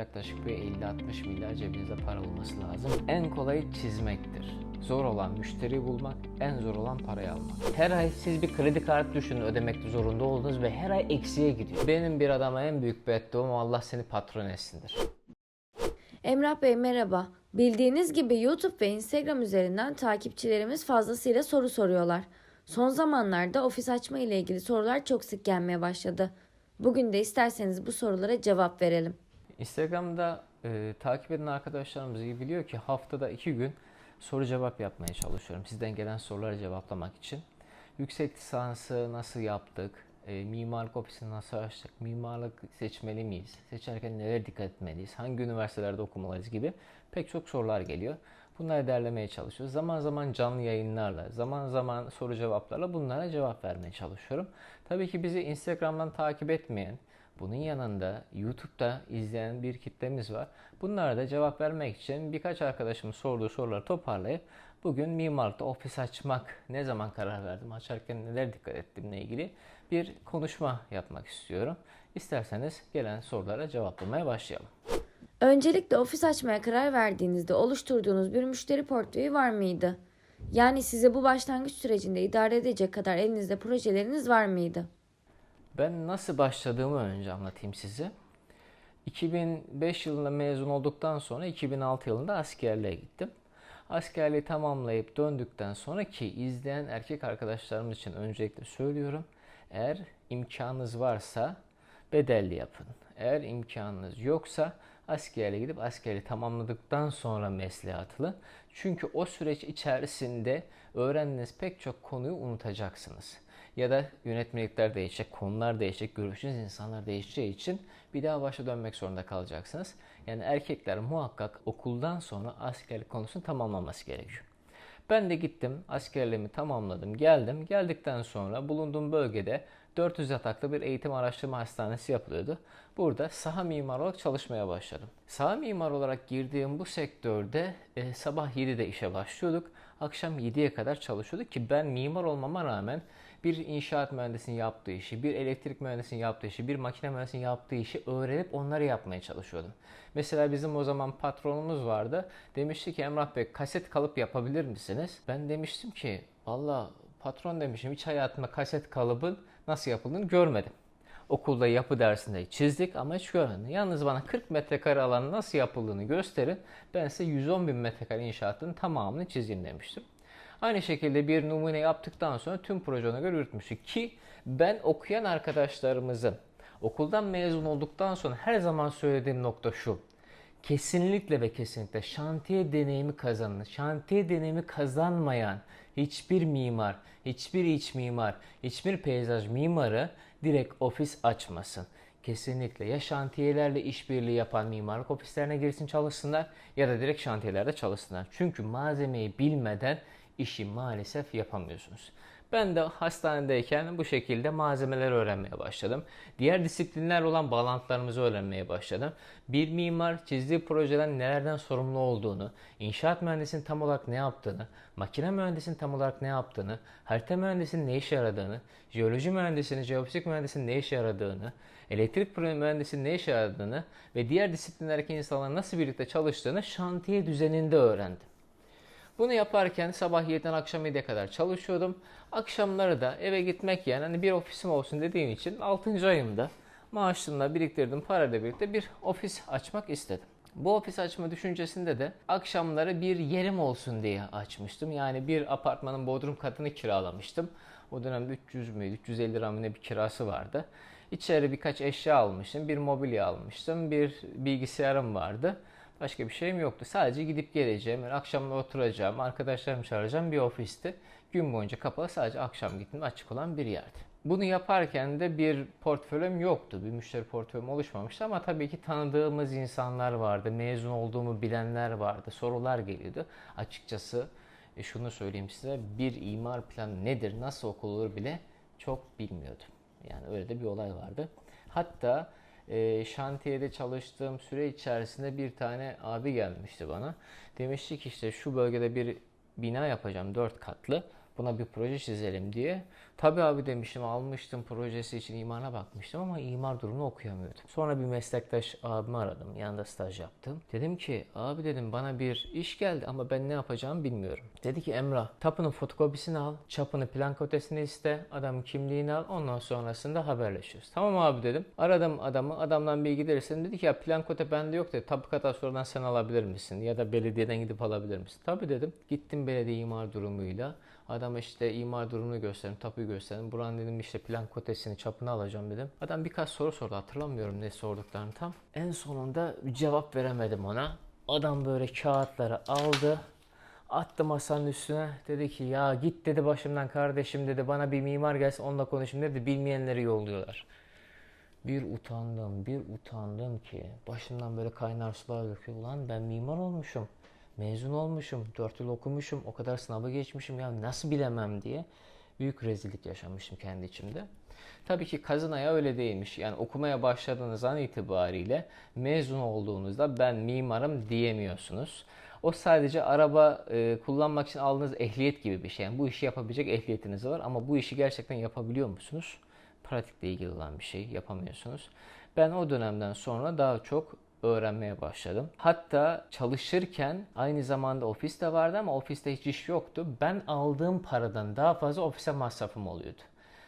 Yaklaşık bir 50-60 milyar cebinizde para olması lazım. En kolayı çizmektir. Zor olan müşteri bulmak, en zor olan parayı almak. Her ay siz bir kredi kartı düşünün ödemekte zorunda olduğunuz ve her ay eksiye gidiyor. Benim bir adama en büyük bedduam Allah seni patron etsindir. Emrah Bey merhaba. Bildiğiniz gibi YouTube ve Instagram üzerinden takipçilerimiz fazlasıyla soru soruyorlar. Son zamanlarda ofis açma ile ilgili sorular çok sık gelmeye başladı. Bugün de isterseniz bu sorulara cevap verelim. Instagram'da e, takip eden arkadaşlarımız iyi biliyor ki haftada iki gün soru cevap yapmaya çalışıyorum. Sizden gelen soruları cevaplamak için. Yüksek lisansı nasıl yaptık? E, mimarlık ofisini nasıl açtık? Mimarlık seçmeli miyiz? Seçerken nelere dikkat etmeliyiz? Hangi üniversitelerde okumalıyız gibi pek çok sorular geliyor. Bunları derlemeye çalışıyoruz. Zaman zaman canlı yayınlarla, zaman zaman soru cevaplarla bunlara cevap vermeye çalışıyorum. Tabii ki bizi Instagram'dan takip etmeyen, bunun yanında YouTube'da izleyen bir kitlemiz var. Bunlara da cevap vermek için birkaç arkadaşımın sorduğu soruları toparlayıp bugün mimarlıkta ofis açmak ne zaman karar verdim, açarken neler dikkat ettiğimle ilgili bir konuşma yapmak istiyorum. İsterseniz gelen sorulara cevaplamaya başlayalım. Öncelikle ofis açmaya karar verdiğinizde oluşturduğunuz bir müşteri portföyü var mıydı? Yani size bu başlangıç sürecinde idare edecek kadar elinizde projeleriniz var mıydı? Ben nasıl başladığımı önce anlatayım size. 2005 yılında mezun olduktan sonra 2006 yılında askerliğe gittim. Askerliği tamamlayıp döndükten sonra ki izleyen erkek arkadaşlarımız için öncelikle söylüyorum. Eğer imkanınız varsa bedelli yapın. Eğer imkanınız yoksa askerliğe gidip askerliği tamamladıktan sonra mesleğe atılın. Çünkü o süreç içerisinde öğrendiğiniz pek çok konuyu unutacaksınız. Ya da yönetmelikler değişecek, konular değişecek, görüşünüz insanlar değişeceği için bir daha başa dönmek zorunda kalacaksınız. Yani erkekler muhakkak okuldan sonra askerlik konusunu tamamlaması gerekiyor. Ben de gittim, askerliğimi tamamladım, geldim. Geldikten sonra bulunduğum bölgede 400 yataklı bir eğitim araştırma hastanesi yapılıyordu. Burada saha mimar olarak çalışmaya başladım. Saha mimar olarak girdiğim bu sektörde e, sabah 7'de işe başlıyorduk. Akşam 7'ye kadar çalışıyorduk ki ben mimar olmama rağmen bir inşaat mühendisinin yaptığı işi, bir elektrik mühendisinin yaptığı işi, bir makine mühendisinin yaptığı işi öğrenip onları yapmaya çalışıyordum. Mesela bizim o zaman patronumuz vardı. Demişti ki Emrah Bey kaset kalıp yapabilir misiniz? Ben demiştim ki valla patron demişim hiç hayatımda kaset kalıbın nasıl yapıldığını görmedim. Okulda yapı dersinde çizdik ama hiç görmedim. Yalnız bana 40 metrekare alanın nasıl yapıldığını gösterin. Ben size 110 bin metrekare inşaatın tamamını çizeyim demiştim. Aynı şekilde bir numune yaptıktan sonra tüm proje ona göre yürütmüştük. Ki ben okuyan arkadaşlarımızın okuldan mezun olduktan sonra her zaman söylediğim nokta şu. Kesinlikle ve kesinlikle şantiye deneyimi kazanın. Şantiye deneyimi kazanmayan hiçbir mimar, hiçbir iç mimar, hiçbir peyzaj mimarı direkt ofis açmasın. Kesinlikle ya şantiyelerle işbirliği yapan mimarlık ofislerine girsin çalışsınlar ya da direkt şantiyelerde çalışsınlar. Çünkü malzemeyi bilmeden işi maalesef yapamıyorsunuz. Ben de hastanedeyken bu şekilde malzemeler öğrenmeye başladım. Diğer disiplinler olan bağlantılarımızı öğrenmeye başladım. Bir mimar çizdiği projeden nelerden sorumlu olduğunu, inşaat mühendisinin tam olarak ne yaptığını, makine mühendisinin tam olarak ne yaptığını, harita mühendisinin ne işe yaradığını, jeoloji mühendisinin, jeofizik mühendisinin ne işe yaradığını, elektrik mühendisinin ne işe yaradığını ve diğer disiplinlerdeki insanların nasıl birlikte çalıştığını şantiye düzeninde öğrendim. Bunu yaparken sabah 7'den akşam 7'ye kadar çalışıyordum. Akşamları da eve gitmek yani hani bir ofisim olsun dediğim için 6. ayımda maaşımla biriktirdim parayla birlikte bir ofis açmak istedim. Bu ofis açma düşüncesinde de akşamları bir yerim olsun diye açmıştım. Yani bir apartmanın bodrum katını kiralamıştım. O dönemde 300 müydü, 350 lira bir kirası vardı. İçeri birkaç eşya almıştım, bir mobilya almıştım, bir bilgisayarım vardı. Başka bir şeyim yoktu. Sadece gidip geleceğim, yani akşamda oturacağım, arkadaşlarımı çağıracağım bir ofisti. Gün boyunca kapalı sadece akşam gittim açık olan bir yerdi. Bunu yaparken de bir portföyüm yoktu. Bir müşteri portföyüm oluşmamıştı ama tabii ki tanıdığımız insanlar vardı. Mezun olduğumu bilenler vardı. Sorular geliyordu. Açıkçası e, şunu söyleyeyim size. Bir imar planı nedir, nasıl okulur bile çok bilmiyordum. Yani öyle de bir olay vardı. Hatta e, şantiyede çalıştığım süre içerisinde bir tane abi gelmişti bana. Demişti ki işte şu bölgede bir bina yapacağım dört katlı. Buna bir proje çizelim diye. Tabii abi demiştim almıştım projesi için imara bakmıştım ama imar durumunu okuyamıyordum. Sonra bir meslektaş abimi aradım. Yanında staj yaptım. Dedim ki abi dedim bana bir iş geldi ama ben ne yapacağımı bilmiyorum. Dedi ki Emrah tapunun fotokopisini al. Çapını plan kotesini iste. Adamın kimliğini al. Ondan sonrasında haberleşiyoruz. Tamam abi dedim. Aradım adamı. Adamdan bilgi verirsen dedi ki ya plan kote bende yok dedi. Tapu kadastrodan sen alabilir misin? Ya da belediyeden gidip alabilir misin? Tabii dedim. Gittim belediye imar durumuyla. Adam işte imar durumunu gösterdim, tapuyu gösterdim. Buranın dedim işte plan kotesini, çapını alacağım dedim. Adam birkaç soru sordu. Hatırlamıyorum ne sorduklarını tam. En sonunda cevap veremedim ona. Adam böyle kağıtları aldı. Attı masanın üstüne. Dedi ki ya git dedi başımdan kardeşim dedi. Bana bir mimar gelsin onunla konuşayım dedi. Bilmeyenleri yolluyorlar. Bir utandım, bir utandım ki başımdan böyle kaynar sular döküyor. Ulan ben mimar olmuşum, mezun olmuşum, 4 yıl okumuşum, o kadar sınavı geçmişim ya nasıl bilemem diye büyük rezillik yaşamıştım kendi içimde. Tabii ki kazınaya öyle değilmiş. Yani okumaya başladığınız an itibariyle mezun olduğunuzda ben mimarım diyemiyorsunuz. O sadece araba e, kullanmak için aldığınız ehliyet gibi bir şey. Yani bu işi yapabilecek ehliyetiniz var ama bu işi gerçekten yapabiliyor musunuz? pratikle ilgili olan bir şey yapamıyorsunuz. Ben o dönemden sonra daha çok öğrenmeye başladım. Hatta çalışırken aynı zamanda ofis de vardı ama ofiste hiç iş yoktu. Ben aldığım paradan daha fazla ofise masrafım oluyordu.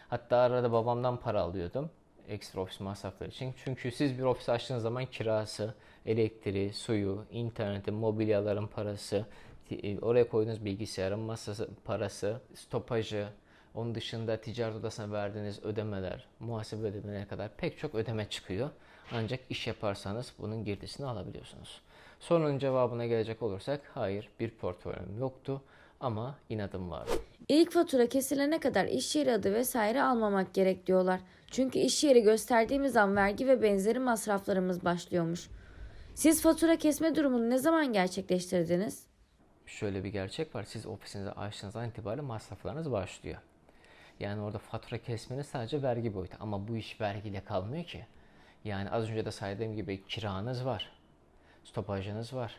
Hatta arada babamdan para alıyordum ekstra ofis masrafları için. Çünkü siz bir ofis açtığınız zaman kirası, elektriği, suyu, interneti, mobilyaların parası, e, oraya koyduğunuz bilgisayarın masası parası, stopajı, onun dışında ticaret odasına verdiğiniz ödemeler, muhasebe ödemelerine kadar pek çok ödeme çıkıyor. Ancak iş yaparsanız bunun girdisini alabiliyorsunuz. Sorunun cevabına gelecek olursak hayır bir portföyüm yoktu ama inadım vardı. İlk fatura kesilene kadar iş yeri adı vesaire almamak gerek diyorlar. Çünkü iş yeri gösterdiğimiz an vergi ve benzeri masraflarımız başlıyormuş. Siz fatura kesme durumunu ne zaman gerçekleştirdiniz? Şöyle bir gerçek var. Siz ofisinizi açtığınızdan itibaren masraflarınız başlıyor. Yani orada fatura kesmeniz sadece vergi boyutu. Ama bu iş vergiyle kalmıyor ki. Yani az önce de saydığım gibi kiranız var. Stopajınız var.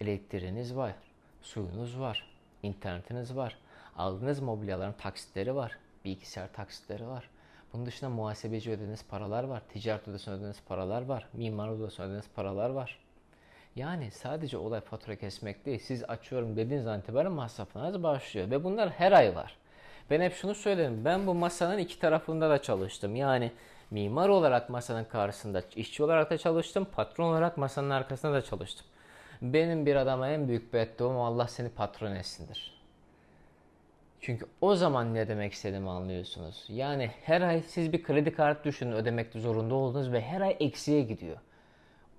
Elektriğiniz var. Suyunuz var. internetiniz var. Aldığınız mobilyaların taksitleri var. Bilgisayar taksitleri var. Bunun dışında muhasebeci ödediğiniz paralar var. Ticaret odasına ödediğiniz paralar var. Mimar odasına ödediğiniz paralar var. Yani sadece olay fatura kesmek değil. Siz açıyorum dediğiniz an itibaren masraflarınız başlıyor. Ve bunlar her ay var. Ben hep şunu söylerim. Ben bu masanın iki tarafında da çalıştım. Yani mimar olarak masanın karşısında, işçi olarak da çalıştım. Patron olarak masanın arkasında da çalıştım. Benim bir adama en büyük bedduam Allah seni patron etsindir. Çünkü o zaman ne demek istediğimi anlıyorsunuz. Yani her ay siz bir kredi kartı düşünün ödemekte zorunda olduğunuz ve her ay eksiye gidiyor.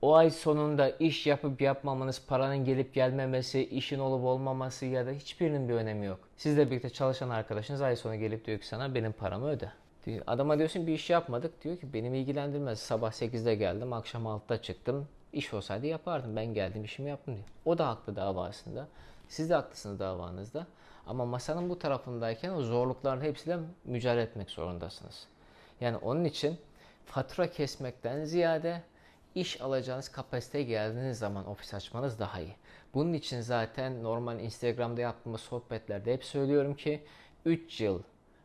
O ay sonunda iş yapıp yapmamanız, paranın gelip gelmemesi, işin olup olmaması ya da hiçbirinin bir önemi yok. Sizle birlikte çalışan arkadaşınız ay sonu gelip diyor ki sana benim paramı öde. Diyor. Adama diyorsun bir iş yapmadık. Diyor ki benim ilgilendirmez. Sabah 8'de geldim, akşam 6'da çıktım. İş olsaydı yapardım. Ben geldim işimi yaptım diyor. O da haklı davasında. Siz de haklısınız davanızda. Ama masanın bu tarafındayken o zorlukların hepsiyle mücadele etmek zorundasınız. Yani onun için fatura kesmekten ziyade iş alacağınız kapasiteye geldiğiniz zaman ofis açmanız daha iyi. Bunun için zaten normal Instagram'da yaptığımız sohbetlerde hep söylüyorum ki 3 yıl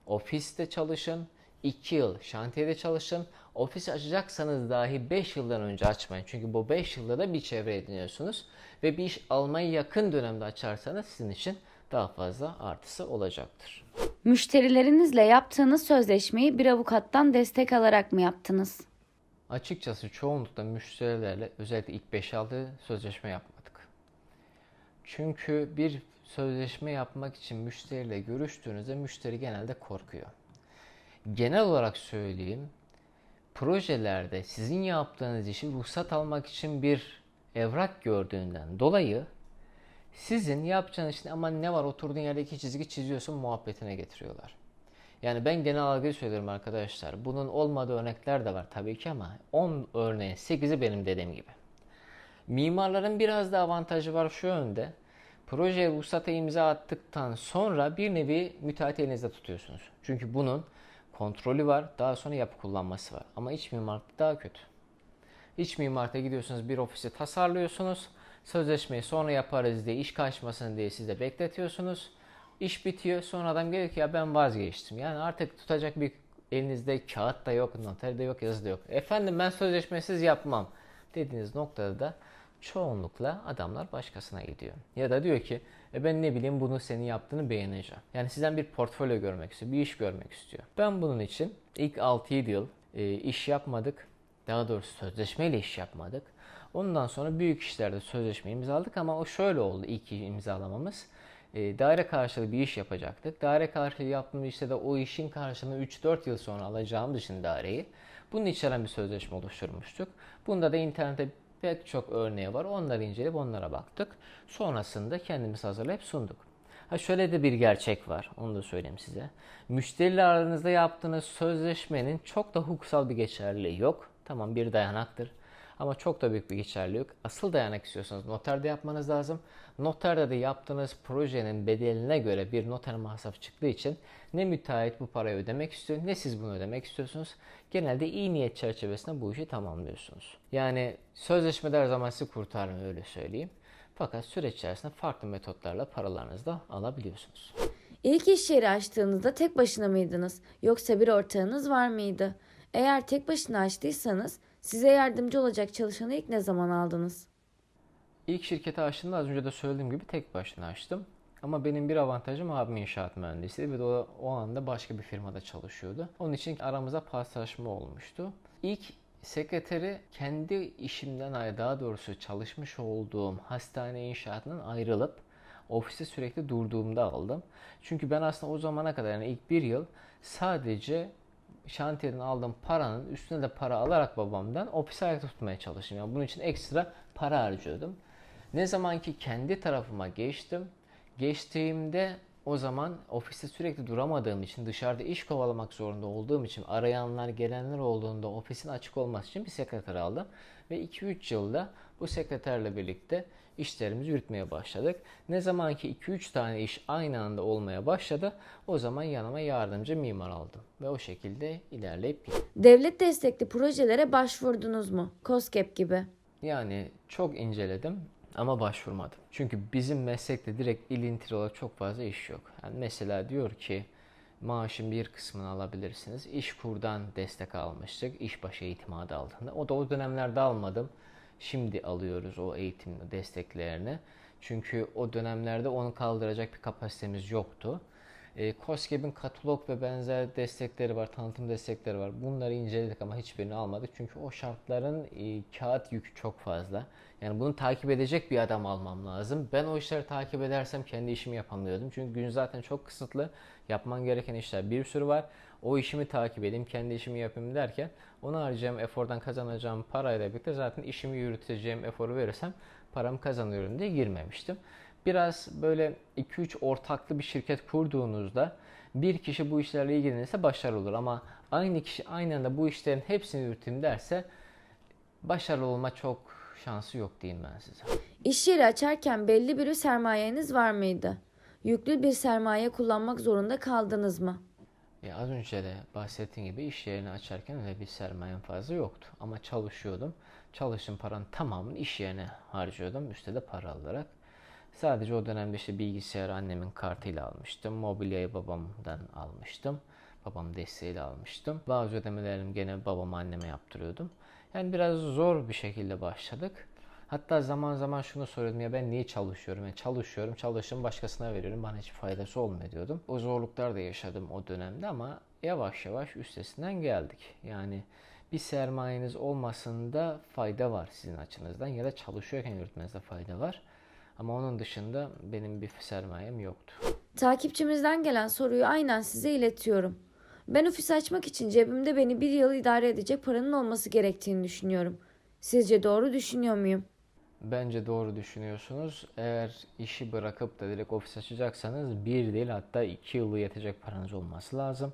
ofiste çalışın, 2 yıl şantiyede çalışın. Ofis açacaksanız dahi 5 yıldan önce açmayın. Çünkü bu 5 yılda da bir çevre ediniyorsunuz. Ve bir iş almaya yakın dönemde açarsanız sizin için daha fazla artısı olacaktır. Müşterilerinizle yaptığınız sözleşmeyi bir avukattan destek alarak mı yaptınız? Açıkçası çoğunlukla müşterilerle özellikle ilk 5-6 sözleşme yapmadık. Çünkü bir sözleşme yapmak için müşteriyle görüştüğünüzde müşteri genelde korkuyor. Genel olarak söyleyeyim, projelerde sizin yaptığınız işi ruhsat almak için bir evrak gördüğünden dolayı sizin yapacağınız için aman ne var oturduğun yerde iki çizgi çiziyorsun muhabbetine getiriyorlar. Yani ben genel algıyı söylüyorum arkadaşlar. Bunun olmadığı örnekler de var tabii ki ama 10 örneğin 8'i benim dediğim gibi. Mimarların biraz da avantajı var şu yönde. Projeye ruhsata imza attıktan sonra bir nevi müteahhit elinizde tutuyorsunuz. Çünkü bunun kontrolü var, daha sonra yapı kullanması var. Ama iç mimarlıkta daha kötü. İç mimarlıkta gidiyorsunuz bir ofisi tasarlıyorsunuz. Sözleşmeyi sonra yaparız diye iş kaçmasın diye siz bekletiyorsunuz. İş bitiyor sonra adam geliyor ki ya ben vazgeçtim. Yani artık tutacak bir elinizde kağıt da yok, noter de yok, yazı da yok. Efendim ben sözleşmesiz yapmam dediğiniz noktada da çoğunlukla adamlar başkasına gidiyor. Ya da diyor ki e ben ne bileyim bunu senin yaptığını beğeneceğim. Yani sizden bir portfolyo görmek istiyor, bir iş görmek istiyor. Ben bunun için ilk 6-7 yıl e, iş yapmadık. Daha doğrusu sözleşmeyle iş yapmadık. Ondan sonra büyük işlerde sözleşme imzaladık ama o şöyle oldu ilk imzalamamız. E, daire karşılığı bir iş yapacaktık. Daire karşılığı yaptığımız işte de o işin karşılığını 3-4 yıl sonra alacağımız için daireyi bunun içeren bir sözleşme oluşturmuştuk. Bunda da internette pek çok örneği var. Onları inceleyip onlara baktık. Sonrasında kendimiz hazırlayıp sunduk. Ha şöyle de bir gerçek var. Onu da söyleyeyim size. Müşteriyle aranızda yaptığınız sözleşmenin çok da hukuksal bir geçerliliği yok. Tamam bir dayanaktır. Ama çok da büyük bir geçerli yok. Asıl dayanak istiyorsanız noterde yapmanız lazım. Noterde de yaptığınız projenin bedeline göre bir noter masrafı çıktığı için ne müteahhit bu parayı ödemek istiyor ne siz bunu ödemek istiyorsunuz. Genelde iyi niyet çerçevesinde bu işi tamamlıyorsunuz. Yani sözleşmede her zaman sizi kurtarmıyor öyle söyleyeyim. Fakat süreç içerisinde farklı metotlarla paralarınızı da alabiliyorsunuz. İlk iş yeri açtığınızda tek başına mıydınız yoksa bir ortağınız var mıydı? Eğer tek başına açtıysanız size yardımcı olacak çalışanı ilk ne zaman aldınız? İlk şirketi açtığımda az önce de söylediğim gibi tek başına açtım. Ama benim bir avantajım abim inşaat mühendisiydi ve o, o anda başka bir firmada çalışıyordu. Onun için aramıza paslaşma olmuştu. İlk sekreteri kendi işimden ayrı daha doğrusu çalışmış olduğum hastane inşaatından ayrılıp ofiste sürekli durduğumda aldım. Çünkü ben aslında o zamana kadar yani ilk bir yıl sadece şantiyeden aldığım paranın üstüne de para alarak babamdan ofisi ayakta tutmaya çalıştım. Yani bunun için ekstra para harcıyordum. Ne zaman ki kendi tarafıma geçtim, geçtiğimde o zaman ofiste sürekli duramadığım için, dışarıda iş kovalamak zorunda olduğum için, arayanlar, gelenler olduğunda ofisin açık olması için bir sekreter aldım. Ve 2-3 yılda bu sekreterle birlikte işlerimizi yürütmeye başladık. Ne zaman ki 2-3 tane iş aynı anda olmaya başladı, o zaman yanıma yardımcı mimar aldım. Ve o şekilde ilerleyip gittim. Devlet destekli projelere başvurdunuz mu? COSGAP gibi. Yani çok inceledim ama başvurmadım. Çünkü bizim meslekte direkt ilintili olarak çok fazla iş yok. Yani mesela diyor ki maaşın bir kısmını alabilirsiniz. İşkur'dan destek almıştık. İşbaşı eğitimi adı altında. O da o dönemlerde almadım. Şimdi alıyoruz o eğitim desteklerini. Çünkü o dönemlerde onu kaldıracak bir kapasitemiz yoktu. E, COSGAP'in katalog ve benzer destekleri var, tanıtım destekleri var. Bunları inceledik ama hiçbirini almadık. Çünkü o şartların e, kağıt yükü çok fazla. Yani bunu takip edecek bir adam almam lazım. Ben o işleri takip edersem kendi işimi yapamıyordum. Çünkü gün zaten çok kısıtlı. Yapman gereken işler bir sürü var. O işimi takip edeyim, kendi işimi yapayım derken onu harcayacağım efordan kazanacağım parayla birlikte zaten işimi yürüteceğim eforu verirsem paramı kazanıyorum diye girmemiştim biraz böyle 2-3 ortaklı bir şirket kurduğunuzda bir kişi bu işlerle ilgilenirse başarılı olur ama aynı kişi aynı anda bu işlerin hepsini yürüteyim derse başarılı olma çok şansı yok diyeyim ben size. İş yeri açarken belli bir sermayeniz var mıydı? Yüklü bir sermaye kullanmak zorunda kaldınız mı? E az önce de bahsettiğim gibi iş yerini açarken öyle bir sermayem fazla yoktu. Ama çalışıyordum. Çalıştığım paranın tamamını iş yerine harcıyordum. Üstte de para alarak. Sadece o dönemde işte bilgisayarı annemin kartıyla almıştım. Mobilyayı babamdan almıştım. Babam desteğiyle almıştım. Bazı ödemelerimi gene babama anneme yaptırıyordum. Yani biraz zor bir şekilde başladık. Hatta zaman zaman şunu soruyordum ya ben niye çalışıyorum? Yani çalışıyorum, çalışım başkasına veriyorum. Bana hiç faydası olmuyor diyordum. O zorluklar da yaşadım o dönemde ama yavaş yavaş üstesinden geldik. Yani bir sermayeniz olmasında fayda var sizin açınızdan ya da çalışıyorken yürütmenizde fayda var. Ama onun dışında benim bir sermayem yoktu. Takipçimizden gelen soruyu aynen size iletiyorum. Ben ofis açmak için cebimde beni bir yıl idare edecek paranın olması gerektiğini düşünüyorum. Sizce doğru düşünüyor muyum? Bence doğru düşünüyorsunuz. Eğer işi bırakıp da direkt ofis açacaksanız bir değil hatta iki yılı yetecek paranız olması lazım.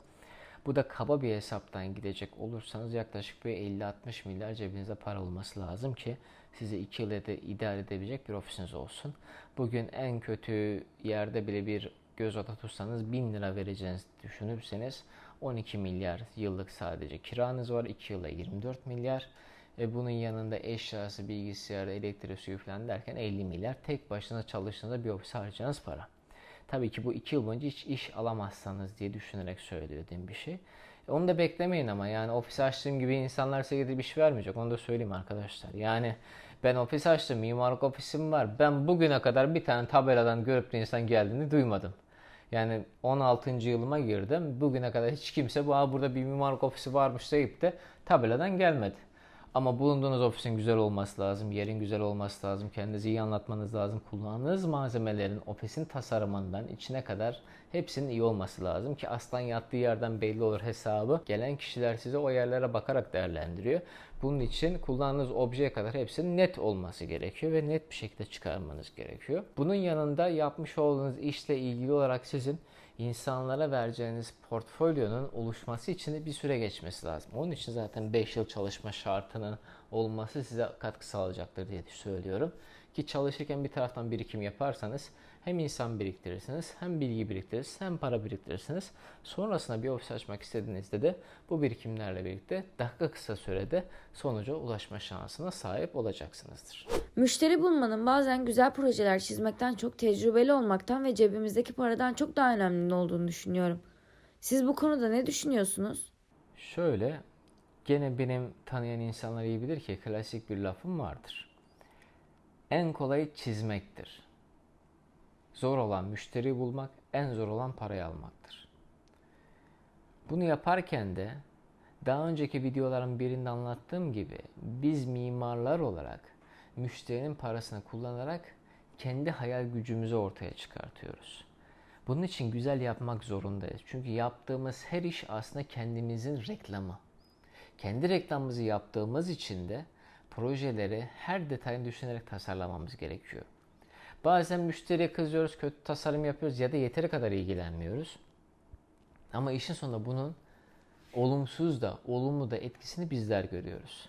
Bu da kaba bir hesaptan gidecek olursanız yaklaşık bir 50-60 milyar cebinizde para olması lazım ki sizi 2 yıl idare edebilecek bir ofisiniz olsun. Bugün en kötü yerde bile bir göz oda tutsanız 1000 lira vereceğinizi düşünürseniz 12 milyar yıllık sadece kiranız var. 2 yıla 24 milyar. E bunun yanında eşyası, bilgisayarı, elektriği, suyu falan derken 50 milyar. Tek başına çalıştığınızda bir ofise harcayacağınız para. Tabii ki bu iki yıl boyunca hiç iş alamazsanız diye düşünerek söylediğim bir şey. E, Onu da beklemeyin ama yani ofis açtığım gibi insanlar size gidip iş vermeyecek. Onu da söyleyeyim arkadaşlar. Yani ben ofis açtım, mimarlık ofisim var. Ben bugüne kadar bir tane tabeladan görüp de insan geldiğini duymadım. Yani 16. yılıma girdim. Bugüne kadar hiç kimse bu "Aa, burada bir mimarlık ofisi varmış deyip de tabeladan gelmedi. Ama bulunduğunuz ofisin güzel olması lazım, yerin güzel olması lazım, kendinizi iyi anlatmanız lazım. Kullandığınız malzemelerin ofisin tasarımından içine kadar hepsinin iyi olması lazım ki aslan yattığı yerden belli olur hesabı. Gelen kişiler size o yerlere bakarak değerlendiriyor. Bunun için kullandığınız objeye kadar hepsinin net olması gerekiyor ve net bir şekilde çıkarmanız gerekiyor. Bunun yanında yapmış olduğunuz işle ilgili olarak sizin insanlara vereceğiniz portfolyonun oluşması için de bir süre geçmesi lazım. Onun için zaten 5 yıl çalışma şartının olması size katkı sağlayacaktır diye söylüyorum. Ki çalışırken bir taraftan birikim yaparsanız hem insan biriktirirsiniz, hem bilgi biriktirirsiniz, hem para biriktirirsiniz. Sonrasında bir ofis açmak istediğinizde de bu birikimlerle birlikte daha kısa sürede sonuca ulaşma şansına sahip olacaksınızdır. Müşteri bulmanın bazen güzel projeler çizmekten çok tecrübeli olmaktan ve cebimizdeki paradan çok daha önemli olduğunu düşünüyorum. Siz bu konuda ne düşünüyorsunuz? Şöyle, gene benim tanıyan insanlar iyi bilir ki klasik bir lafım vardır. En kolay çizmektir. Zor olan müşteri bulmak, en zor olan parayı almaktır. Bunu yaparken de daha önceki videoların birinde anlattığım gibi biz mimarlar olarak müşterinin parasını kullanarak kendi hayal gücümüzü ortaya çıkartıyoruz. Bunun için güzel yapmak zorundayız. Çünkü yaptığımız her iş aslında kendimizin reklamı. Kendi reklamımızı yaptığımız için de projeleri her detayını düşünerek tasarlamamız gerekiyor. Bazen müşteriye kızıyoruz, kötü tasarım yapıyoruz ya da yeteri kadar ilgilenmiyoruz. Ama işin sonunda bunun olumsuz da olumlu da etkisini bizler görüyoruz.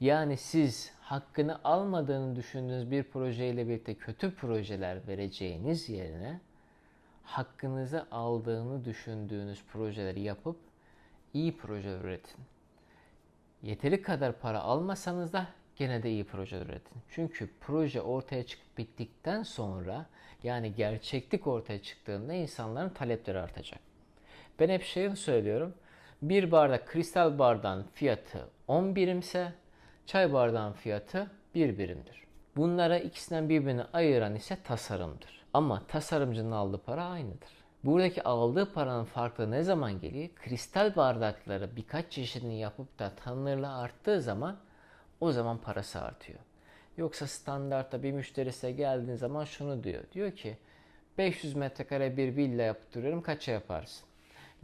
Yani siz hakkını almadığını düşündüğünüz bir projeyle birlikte kötü projeler vereceğiniz yerine hakkınızı aldığını düşündüğünüz projeleri yapıp iyi projeler üretin. Yeteri kadar para almasanız da gene de iyi projeler üretin. Çünkü proje ortaya çıkıp bittikten sonra yani gerçeklik ortaya çıktığında insanların talepleri artacak. Ben hep şeyi söylüyorum. Bir bardak kristal bardağın fiyatı 10 birimse çay bardağın fiyatı 1 birimdir. Bunlara ikisinden birbirini ayıran ise tasarımdır. Ama tasarımcının aldığı para aynıdır. Buradaki aldığı paranın farkı ne zaman geliyor? Kristal bardakları birkaç çeşidini yapıp da tanınırlığı arttığı zaman o zaman parası artıyor. Yoksa standartta bir müşteri size geldiğin zaman şunu diyor. Diyor ki 500 metrekare bir villa yaptırıyorum kaça yaparsın?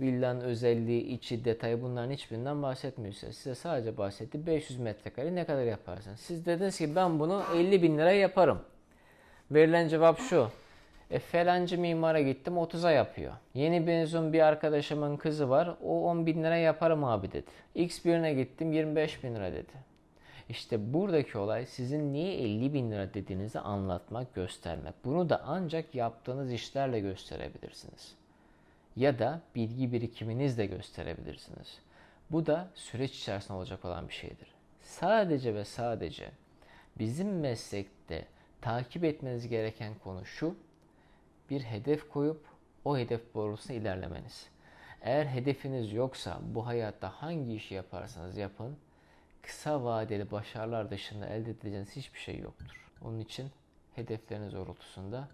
Villanın özelliği, içi, detayı bunların hiçbirinden bahsetmiyor size. Size sadece bahsetti 500 metrekare ne kadar yaparsın? Siz dediniz ki ben bunu 50 bin liraya yaparım. Verilen cevap şu. E falancı mimara gittim 30'a yapıyor. Yeni mezun bir arkadaşımın kızı var. O 10 bin lira yaparım abi dedi. X birine gittim 25 bin lira dedi. İşte buradaki olay sizin niye 50 bin lira dediğinizi anlatmak, göstermek. Bunu da ancak yaptığınız işlerle gösterebilirsiniz. Ya da bilgi birikiminizle gösterebilirsiniz. Bu da süreç içerisinde olacak olan bir şeydir. Sadece ve sadece bizim meslekte takip etmeniz gereken konu şu. Bir hedef koyup o hedef doğrultusunda ilerlemeniz. Eğer hedefiniz yoksa bu hayatta hangi işi yaparsanız yapın kısa vadeli başarılar dışında elde edeceğiniz hiçbir şey yoktur. Onun için hedefleriniz doğrultusunda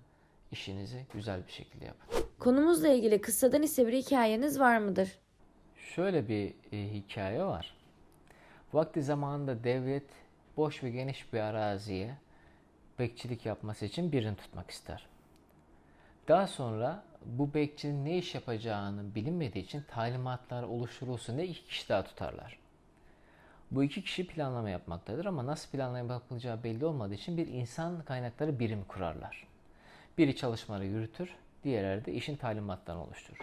işinizi güzel bir şekilde yapın. Konumuzla ilgili kıssadan ise bir hikayeniz var mıdır? Şöyle bir e, hikaye var. Vakti zamanında devlet boş ve geniş bir araziye bekçilik yapması için birini tutmak ister. Daha sonra bu bekçinin ne iş yapacağını bilinmediği için talimatlar oluşturulsun diye iki kişi daha tutarlar. Bu iki kişi planlama yapmaktadır ama nasıl planlama yapılacağı belli olmadığı için bir insan kaynakları birimi kurarlar. Biri çalışmaları yürütür, diğerleri de işin talimatlarını oluşturur.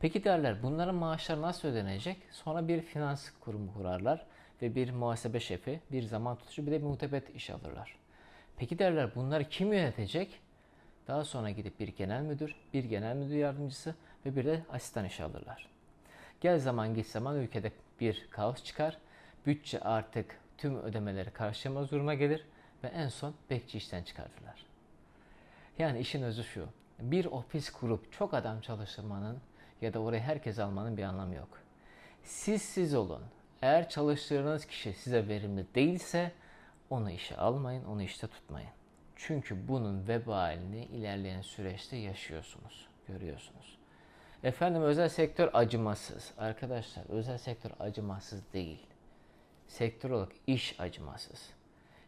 Peki derler bunların maaşları nasıl ödenecek? Sonra bir finans kurumu kurarlar ve bir muhasebe şefi, bir zaman tutucu bir de bir muhtebet iş alırlar. Peki derler bunları kim yönetecek? Daha sonra gidip bir genel müdür, bir genel müdür yardımcısı ve bir de asistan işe alırlar. Gel zaman geç zaman ülkede bir kaos çıkar. Bütçe artık tüm ödemeleri karşılamaz duruma gelir ve en son bekçi işten çıkartırlar. Yani işin özü şu. bir ofis kurup çok adam çalıştırmanın ya da oraya herkes almanın bir anlamı yok. Siz siz olun. Eğer çalıştırdığınız kişi size verimli değilse onu işe almayın, onu işte tutmayın. Çünkü bunun vebalini ilerleyen süreçte yaşıyorsunuz, görüyorsunuz. Efendim özel sektör acımasız. Arkadaşlar özel sektör acımasız değil. Sektör olarak iş acımasız.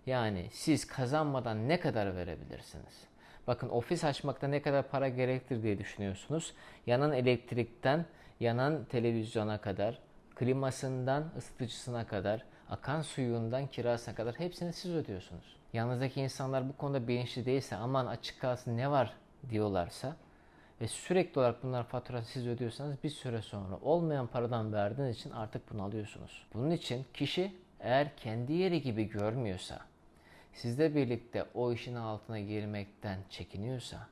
Yani siz kazanmadan ne kadar verebilirsiniz? Bakın ofis açmakta ne kadar para gerektir diye düşünüyorsunuz. Yanan elektrikten yanan televizyona kadar, klimasından ısıtıcısına kadar, akan suyundan kirasına kadar hepsini siz ödüyorsunuz. Yanınızdaki insanlar bu konuda bilinçli değilse aman açık kalsın ne var diyorlarsa ve sürekli olarak bunlar faturası siz ödüyorsanız bir süre sonra olmayan paradan verdiğiniz için artık bunu alıyorsunuz. Bunun için kişi eğer kendi yeri gibi görmüyorsa, sizle birlikte o işin altına girmekten çekiniyorsa,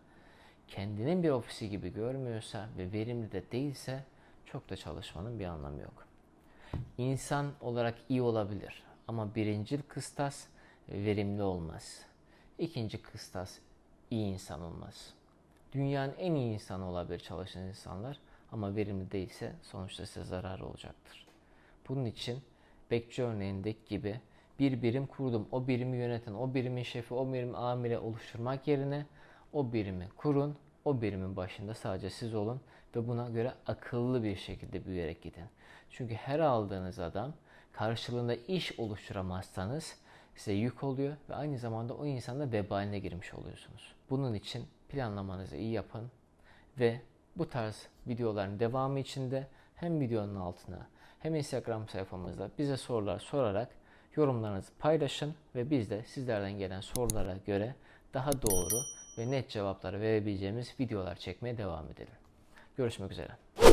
kendinin bir ofisi gibi görmüyorsa ve verimli de değilse çok da çalışmanın bir anlamı yok. İnsan olarak iyi olabilir ama birincil kıstas verimli olmaz. İkinci kıstas iyi insan olmaz. Dünyanın en iyi insanı olabilir çalışan insanlar ama verimli değilse sonuçta size zarar olacaktır. Bunun için bekçi örneğindeki gibi bir birim kurdum. O birimi yöneten, o birimin şefi, o birimin amiri oluşturmak yerine o birimi kurun. O birimin başında sadece siz olun ve buna göre akıllı bir şekilde büyüyerek gidin. Çünkü her aldığınız adam karşılığında iş oluşturamazsanız size yük oluyor ve aynı zamanda o insanda vebaline girmiş oluyorsunuz. Bunun için planlamanızı iyi yapın ve bu tarz videoların devamı için de hem videonun altına hem Instagram sayfamızda bize sorular sorarak yorumlarınızı paylaşın ve biz de sizlerden gelen sorulara göre daha doğru ve net cevaplar verebileceğimiz videolar çekmeye devam edelim. Görüşmek üzere.